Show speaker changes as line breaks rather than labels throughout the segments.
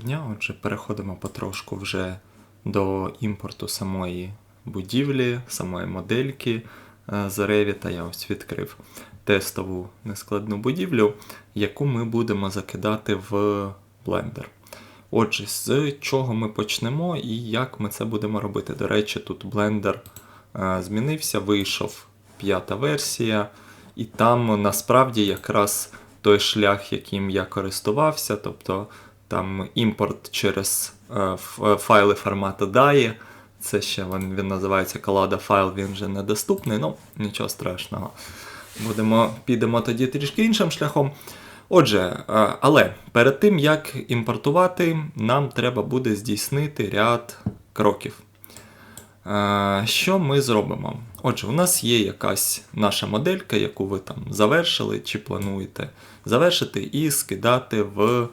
дня. Отже, переходимо потрошку вже до імпорту самої будівлі, самої модельки е, з Revit. Я ось відкрив тестову нескладну будівлю, яку ми будемо закидати в Blender. Отже, з чого ми почнемо і як ми це будемо робити. До речі, тут Blender е, змінився, вийшов п'ята версія, і там насправді якраз той шлях, яким я користувався, тобто там імпорт через е, файли формату DAI, це ще він, він називається колада файл, він вже недоступний, ну нічого страшного. Будемо, підемо тоді трішки іншим шляхом. Отже, е, але перед тим як імпортувати, нам треба буде здійснити ряд кроків. Е, Що ми зробимо? Отже, у нас є якась наша моделька, яку ви там завершили чи плануєте завершити і скидати в е,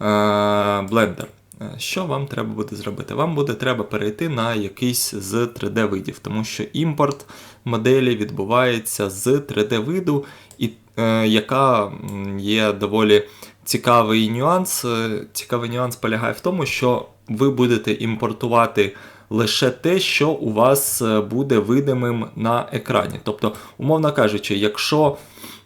Blender. Е, Що вам треба буде зробити? Вам буде треба перейти на якийсь з 3D-видів, тому що імпорт моделі відбувається з 3D-виду, і е, яка є доволі цікавий нюанс. Е, Цікавий нюанс полягає в тому, що ви будете імпортувати лише те, що у вас е, буде видимим на екрані. Тобто, умовно кажучи, якщо.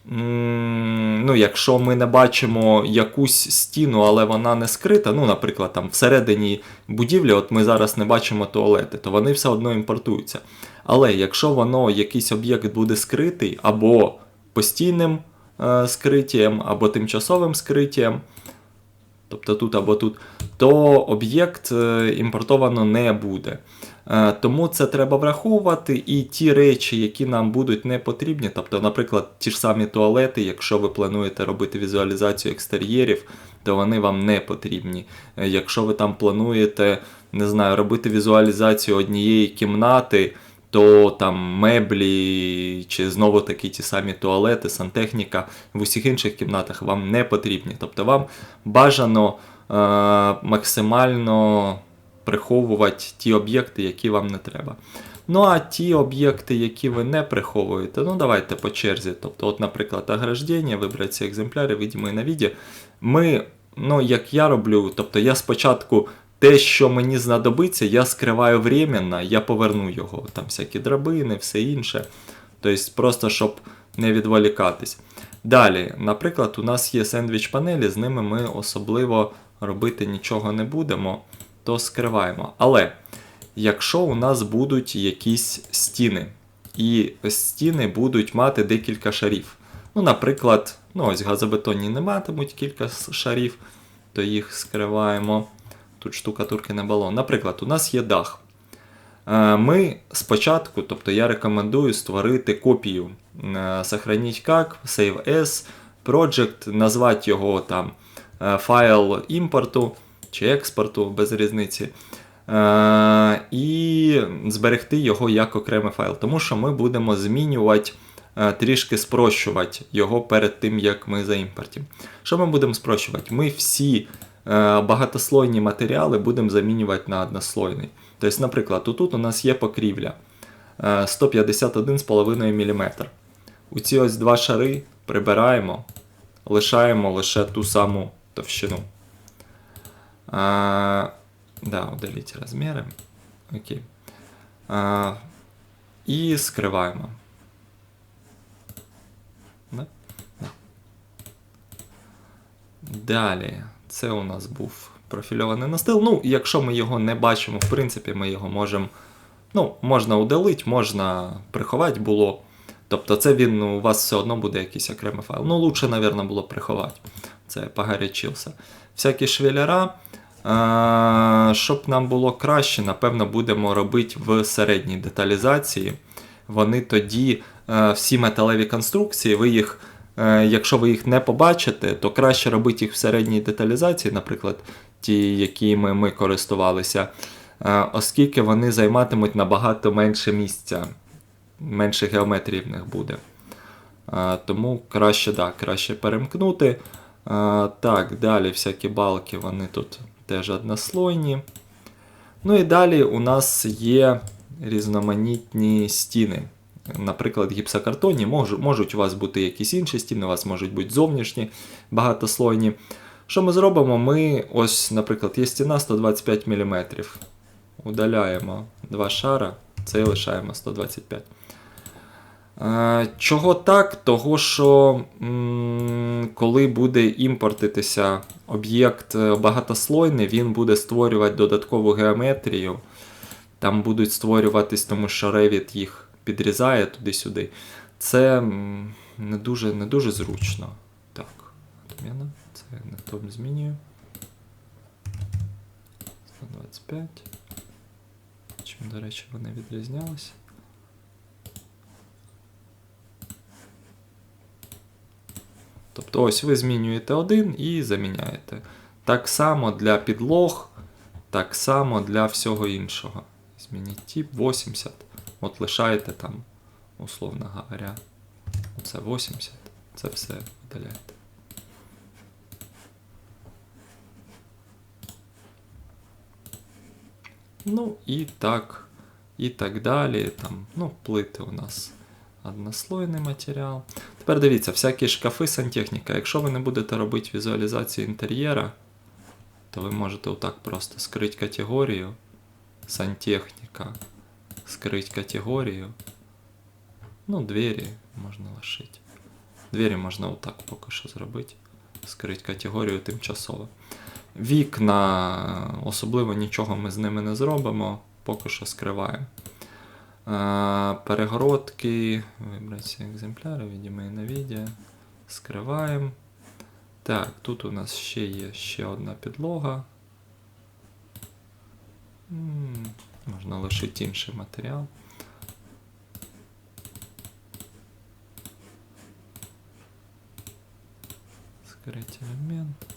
Ну, якщо ми не бачимо якусь стіну, але вона не скрита, ну, наприклад, там всередині будівлі, от ми зараз не бачимо туалети, то вони все одно імпортуються. Але якщо воно якийсь об'єкт буде скритий або постійним е, скриттям, або тимчасовим скриттям, тобто тут або тут, то об'єкт е, імпортовано не буде. Е, Тому це треба враховувати, і ті речі, які нам будуть не потрібні, тобто, наприклад, ті ж самі туалети, якщо ви плануєте робити візуалізацію екстер'єрів, то вони вам не потрібні. Е, Якщо ви там плануєте, не знаю, робити візуалізацію однієї кімнати, то там меблі чи знову таки ті самі туалети, сантехніка в усіх інших кімнатах вам не потрібні. Тобто вам бажано е, максимально приховувати ті об'єкти, які вам не треба. Ну а ті об'єкти, які ви не приховуєте, ну давайте по черзі. Тобто, от, наприклад, ограждення, вибрати ці екземпляри, видимо, на віді. Ми, ну як я роблю, тобто я спочатку те, що мені знадобиться, я скриваю временно, я поверну його. Там всякі драбини, все інше. Тобто, просто щоб не відволікатись. Далі, наприклад, у нас є сендвіч панелі, з ними ми особливо робити нічого не будемо, то скриваємо. Але якщо у нас будуть якісь стіни, і стіни будуть мати декілька шарів. Ну, наприклад, ну ось газобетонні не матимуть кілька шарів, то їх скриваємо. Тут штукатурки не було. Наприклад, у нас є дах. Е, Ми спочатку, тобто я рекомендую створити копію. Е, Сохраніть як, Save as, Project, назвати його там е, файл імпорту чи експорту, без різниці. Е, І зберегти його як окремий файл. Тому що ми будемо змінювати, е, трішки спрощувати його перед тим, як ми заімпортимо. Що ми будемо спрощувати? Ми всі е, багатослойні матеріали будемо замінювати на однослойний. Тобто, наприклад, тут у нас є покрівля е, 151,5 мм. У ці ось два шари прибираємо, лишаємо лише ту саму товщину. А, да, удаліть розміри. Окей. А, і скриваємо. Да? Да. Далі, це у нас був профільований настил. Ну, якщо ми його не бачимо, в принципі, ми його можемо. Ну, можна удалити, можна приховати було. Тобто це він ну, у вас все одно буде якийсь окремий файл. Ну, лучше, мабуть, було приховати. Це погарячився. Всякі швеляра. Щоб нам було краще, напевно, будемо робити в середній деталізації. Вони тоді е, всі металеві конструкції, ви їх, е, якщо ви їх не побачите, то краще робити їх в середній деталізації, наприклад, ті, якими ми користувалися, е, оскільки вони займатимуть набагато менше місця, менше геометрії в них буде. Тому краще, да, краще перемкнути. Так, далі всякі балки, вони тут теж однослойні. Ну і далі у нас є різноманітні стіни. Наприклад, гіпсокартонні, Мож- можуть у вас бути якісь інші стіни, у вас можуть бути зовнішні багатослойні. Що ми зробимо? Ми ось, наприклад, є стіна 125 мм. Удаляємо два шара, це і лишаємо 125. Е, Чого так? Того, що коли буде імпортитися об'єкт е, багатослойний, він буде створювати додаткову геометрію. Там будуть створюватись, тому що Revit їх підрізає туди-сюди. Це не дуже, не дуже зручно. Так. Це не то змінюю. 125. Чим, до речі, вони відрізнялися. Тобто ось ви змінюєте один і заміняєте. Так само для підлог, так само для всього іншого. Змініть тип 80. От лишаєте там, условно говоря, це 80. Це все видаляєте. Ну і так, і так далі. Там, ну, плити у нас однослойний матеріал. Тепер дивіться, всякі шкафи сантехніка. Якщо ви не будете робити візуалізацію інтер'єра, то ви можете отак просто скрити категорію сантехніка, скрити категорію. Ну, двері можна лишити. Двері можна отак поки що зробити. Скрити категорію тимчасово. Вікна, особливо нічого ми з ними не зробимо, поки що скриваємо. Перегородки, вибрати екземпляри, відімо і на відео. Скриваємо. Так, тут у нас ще є ще одна підлога. Можна лишити інший матеріал. Скрыть елемент.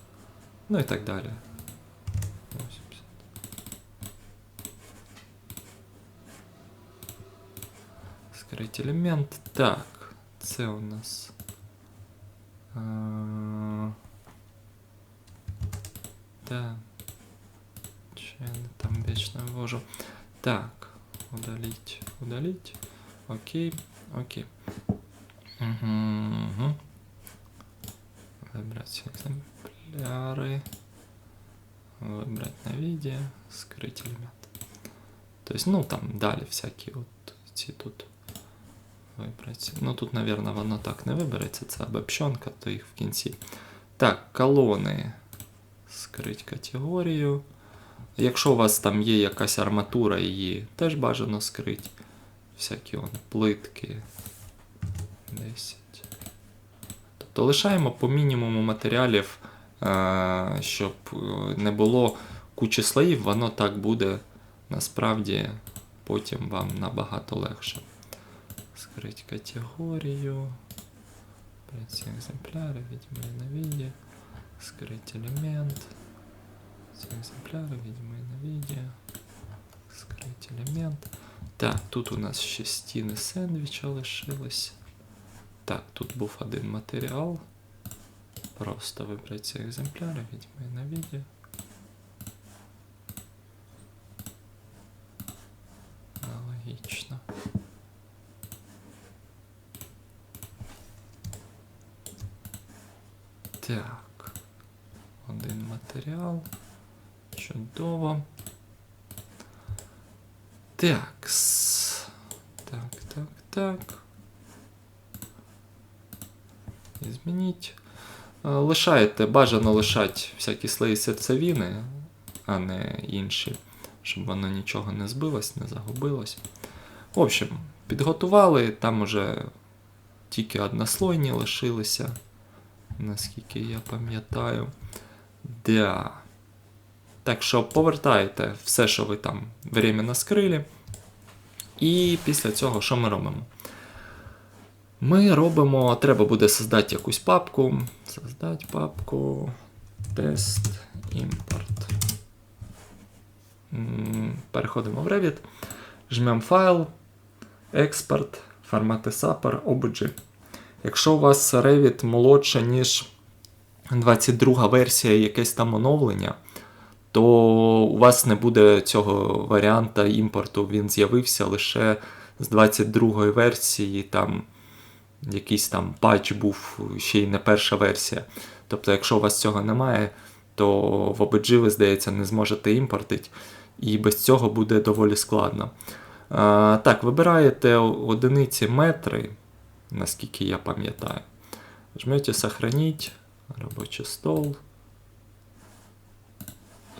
Ну і так далі. 80. Скрыть елемент. Так, це у нас. е, Так. Чи я не там вічно ввожу. Так, удалить, удалить. Окей, окей. Угу, угу. Выбрать экземпляры. Выбрать на видео. Скрыть элемент. То есть, ну, там далі всякі от ці тут вибрати. Ну, тут, наверное, воно так не вибереться, це обобщенка, то їх в кінці. Так, колони. Скрить категорію. Якщо у вас там є якась арматура, її теж бажано скрить. Всякі он, плитки. 10. Тобто лишаємо по мінімуму матеріалів, е, щоб е, не було кучі слоїв, воно так буде насправді потім вам набагато легше. Скрить категорію. Ці екземпляри, відьми на відео. Скрыть элемент. Все экземпляри, видимо, і на відео. Скрыть елемент. Так, тут у нас ще стіни сендвіча лишились. Так, тут був один матеріал. Просто вибрати ці екземпляри, відьми і на відео. Так. Один матеріал. Чудово. Так. Так, так, так. І Змініть. Е, Лишаєте, бажано лишати всякі слої серцевини, а не інші, щоб воно нічого не збилось, не загубилось. В общем, підготували, там уже тільки однослойні лишилися, наскільки я пам'ятаю. Да. Так що повертаєте все, що ви там временно скрили. І після цього що ми робимо? Ми робимо, треба буде создати якусь папку. Создати папку тест імпорт. Переходимо в Revit, жмемо файл, експорт, формати SAPR, OBJ. Якщо у вас Revit молодше, ніж 22 версія, якесь там оновлення, то у вас не буде цього варіанта імпорту. Він з'явився лише з 22 версії там якийсь там патч був ще й не перша версія. Тобто, якщо у вас цього немає, то в OBG ви, здається, не зможете імпортити, і без цього буде доволі складно. А, Так, вибираєте одиниці метри, наскільки я пам'ятаю. Жмете сохранить, робочий стол.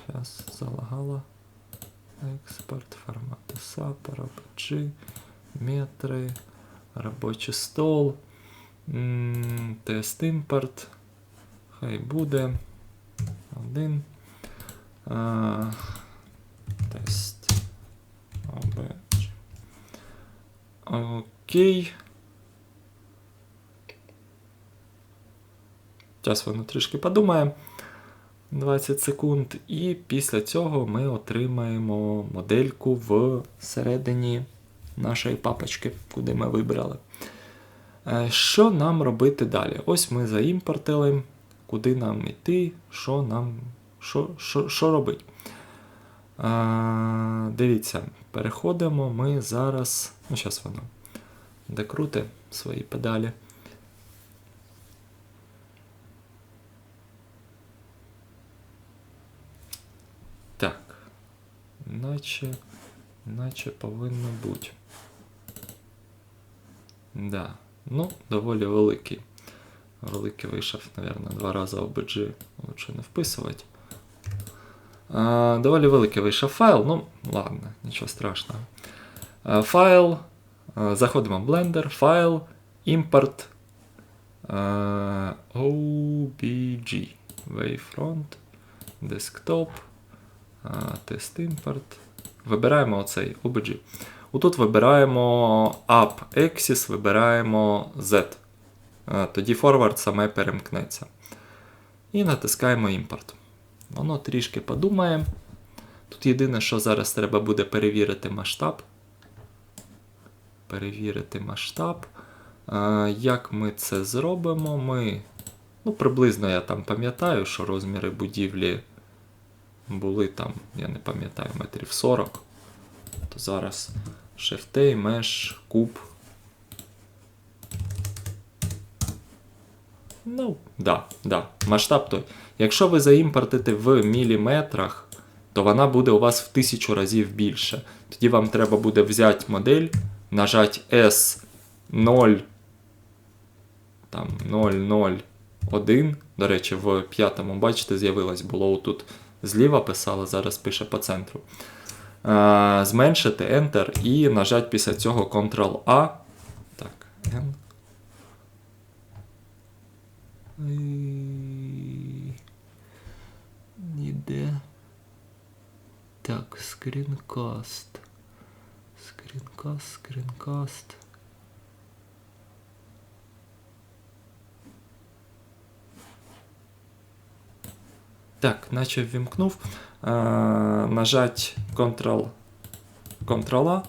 Сейчас залагало. Експорт, формат SAP, RBG, метри, робочий стол, тест імпорт. Хай буде. Один. А, тест. Окей. Зараз воно трішки подумає. 20 секунд. І після цього ми отримаємо модельку всередині нашої папочки, куди ми вибрали. Е, Що нам робити далі? Ось ми заімпортили, куди нам йти, що нам що, що, що робити. А, дивіться, переходимо ми зараз. Ну, зараз воно докрути свої педалі. Так. Наче, наче повинно бути. Да. Ну, доволі великий. Великий вийшов, мабуть, два рази OBG лучше не вписувати. А, доволі великий вийшов файл, ну, ладно, нічого страшного. А, файл. а, Заходимо в Blender, файл, імпорт OBG. Wavefront, Desktop, тест імпорт. Вибираємо оцей OBG. Отут вибираємо Up Axis, вибираємо Z. Тоді форвард саме перемкнеться. І натискаємо імпорт. Воно трішки подумає. Тут єдине, що зараз треба буде перевірити масштаб. Перевірити масштаб. Як ми це зробимо? Ми. Ну, приблизно я там пам'ятаю, що розміри будівлі були там, я не пам'ятаю, метрів 40. То зараз Shift-A, Mesh, куб. Ну, да, да. Масштаб той. Якщо ви заімпортите в міліметрах, то вона буде у вас в тисячу разів більше. Тоді вам треба буде взяти модель, нажати S0, там 001. До речі, в п'ятому, бачите, з'явилось, було тут зліва писало, зараз пише по центру. Е, Зменшити Enter і нажати після цього Ctrl-A. Так, N. Ніде. Так, скрінкаст. Скрінкаст, скрінкаст. Так, наче ввімкнув. Е, нажать Ctrl, Ctrl-A,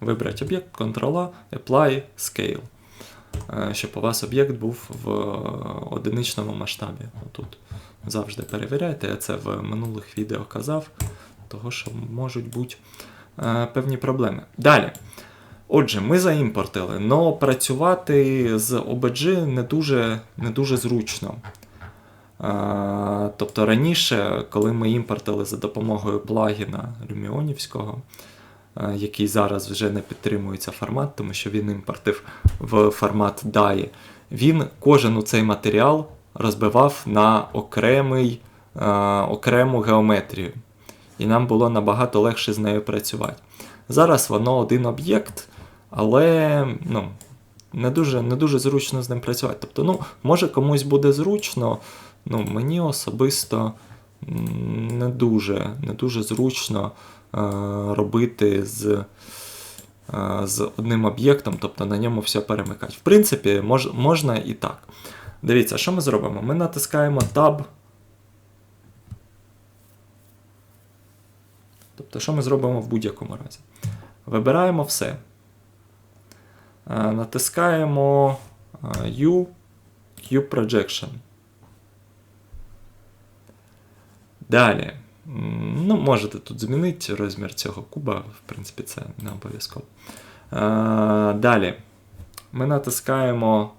вибрати об'єкт, Ctrl-A, Apply, Scale. Е, щоб у вас об'єкт був в одиничному масштабі. Тут завжди перевіряйте, я це в минулих відео казав, того що можуть бути е, певні проблеми. Далі. Отже, ми заімпортили, але працювати з OBG не дуже, не дуже зручно. Тобто раніше, коли ми імпортили за допомогою плагіна Люміонівського, який зараз вже не підтримується формат, тому що він імпортив в формат DAI, він кожен у цей матеріал розбивав на окремий, окрему геометрію. І нам було набагато легше з нею працювати. Зараз воно один об'єкт, але ну, не дуже не дуже зручно з ним працювати. Тобто, ну, може комусь буде зручно, ну, мені особисто не дуже, не дуже зручно е, робити з, е, з одним об'єктом, тобто на ньому все перемикати. В принципі, мож, можна і так. Дивіться, що ми зробимо? Ми натискаємо Tab. Тобто, що ми зробимо в будь-якому разі? Вибираємо все. Е, Натискаємо е, U Cube Projection. Далі. Ну, можете тут змінити розмір цього куба, в принципі, це не обов'язково. Далі. ми натискаємо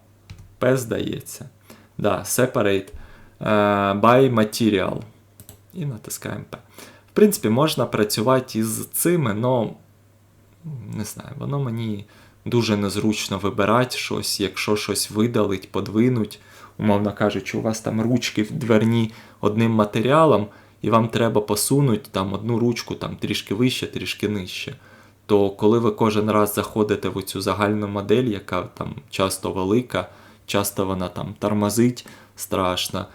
P, здається. Да, Separate е, by Material. І натискаємо P. В принципі, можна працювати із цими, але не знаю, воно мені дуже незручно вибирати щось, якщо щось видалить, подвинуть. Умовно кажучи, у вас там ручки в дверні одним матеріалом, і вам треба посунути там одну ручку там трішки вище, трішки нижче. То коли ви кожен раз заходите в цю загальну модель, яка там часто велика, часто вона там тормозить страшно,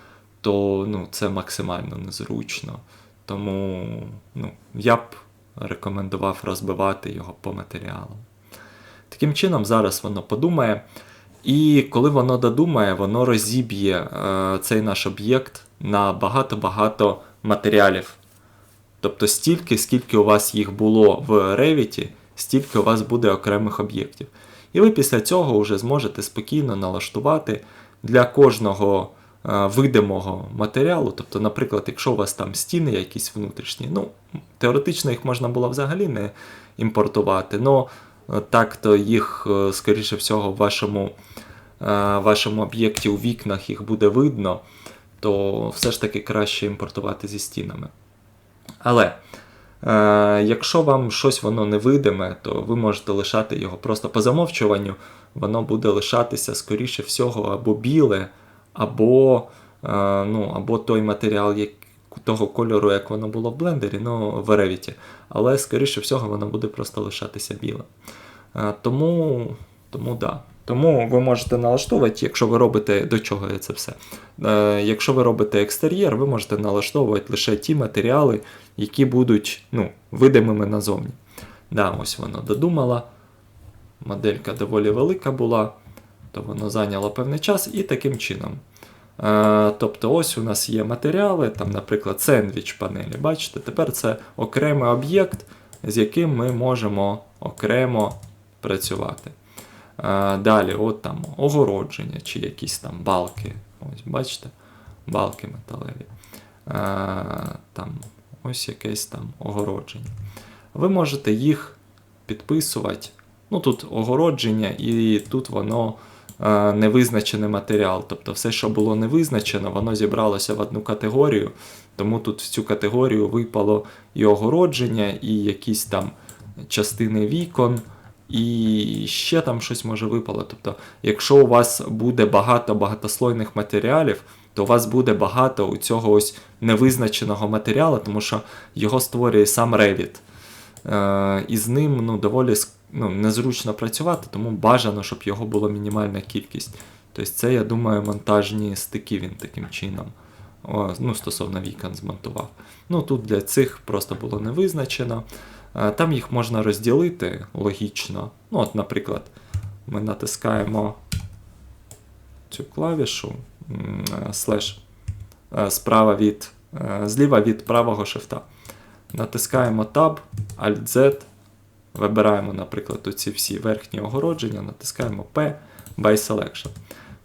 то ну, це максимально незручно. Тому ну, я б рекомендував розбивати його по матеріалам. Таким чином, зараз воно подумає. І коли воно додумає, воно розіб'є е, цей наш об'єкт на багато-багато матеріалів. Тобто стільки, скільки у вас їх було в Revit, стільки у вас буде окремих об'єктів. І ви після цього вже зможете спокійно налаштувати для кожного е, видимого матеріалу. Тобто, наприклад, якщо у вас там стіни якісь внутрішні, ну, теоретично їх можна було взагалі не імпортувати, але так-то їх, е, скоріше всього, в вашому, е, вашому об'єкті у вікнах їх буде видно, то все ж таки краще імпортувати зі стінами. Але е, якщо вам щось воно невидиме, то ви можете лишати його просто по замовчуванню, воно буде лишатися, скоріше всього, або біле, або ну, або той матеріал, як, того кольору, як воно було в блендері, ну, в Revit. Але, скоріше всього, воно буде просто лишатися біле. Е, тому, тому да. Тому ви можете налаштовувати, якщо ви робите до чого це все. Е, якщо ви робите екстер'єр, ви можете налаштовувати лише ті матеріали, які будуть ну, видимими назовні. Да, ось воно додумала. Моделька доволі велика була, то воно зайняло певний час і таким чином. Е, тобто, ось у нас є матеріали, там, наприклад, сендвіч панелі. Бачите, тепер це окремий об'єкт, з яким ми можемо окремо працювати. Е, Далі, от там огородження чи якісь там балки. Ось, бачите? Балки металеві. Е, Там ось якесь там огородження. Ви можете їх підписувати. Ну, тут огородження, і тут воно невизначений матеріал. Тобто все, що було не визначено, воно зібралося в одну категорію. Тому тут в цю категорію випало і огородження, і якісь там частини вікон, і ще там щось може випало. Тобто, якщо у вас буде багато багатослойних матеріалів, то у вас буде багато у цього ось невизначеного матеріалу, тому що його створює сам Revit. Е, і з ним ну, доволі ну, незручно працювати, тому бажано, щоб його було мінімальна кількість. Тобто це, я думаю, монтажні стики він таким чином. Ну, стосовно вікон змонтував. Ну, тут для цих просто було не визначено. Е, Там їх можна розділити логічно. Ну, от, наприклад, ми натискаємо цю клавішу е, слеш справа від, зліва від правого шифта. Натискаємо Tab, Alt-Z, вибираємо, наприклад, оці всі верхні огородження, натискаємо P by Selection.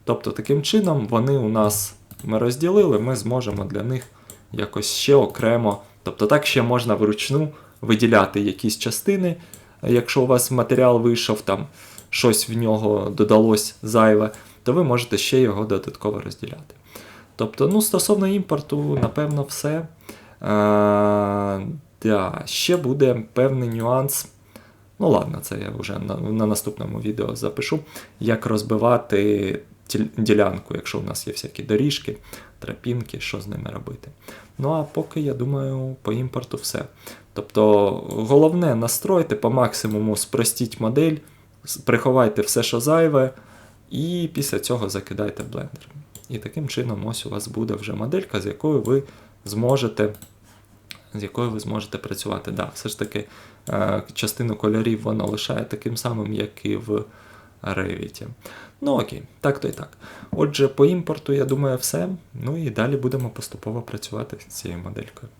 Тобто, таким чином вони у нас ми розділили, ми зможемо для них якось ще окремо. Тобто так ще можна вручну виділяти якісь частини. Якщо у вас матеріал вийшов, там щось в нього додалось зайве, то ви можете ще його додатково розділяти. Тобто, ну, стосовно імпорту, напевно, все. Е, да, ще буде певний нюанс. Ну, ладно, це я вже на, на наступному відео запишу, як розбивати ділянку, якщо у нас є всякі доріжки, тропінки, що з ними робити. Ну а поки, я думаю, по імпорту все. Тобто, головне настройте по максимуму, спростіть модель, приховайте все, що зайве, і після цього закидайте блендер. І таким чином, ось у вас буде вже моделька, з якою ви зможете. З якою ви зможете працювати. Да, все ж таки, е, частину кольорів воно лишає таким самим, як і в Revit. Ну окей, так то і так. Отже, по імпорту, я думаю, все. Ну і далі будемо поступово працювати з цією моделькою.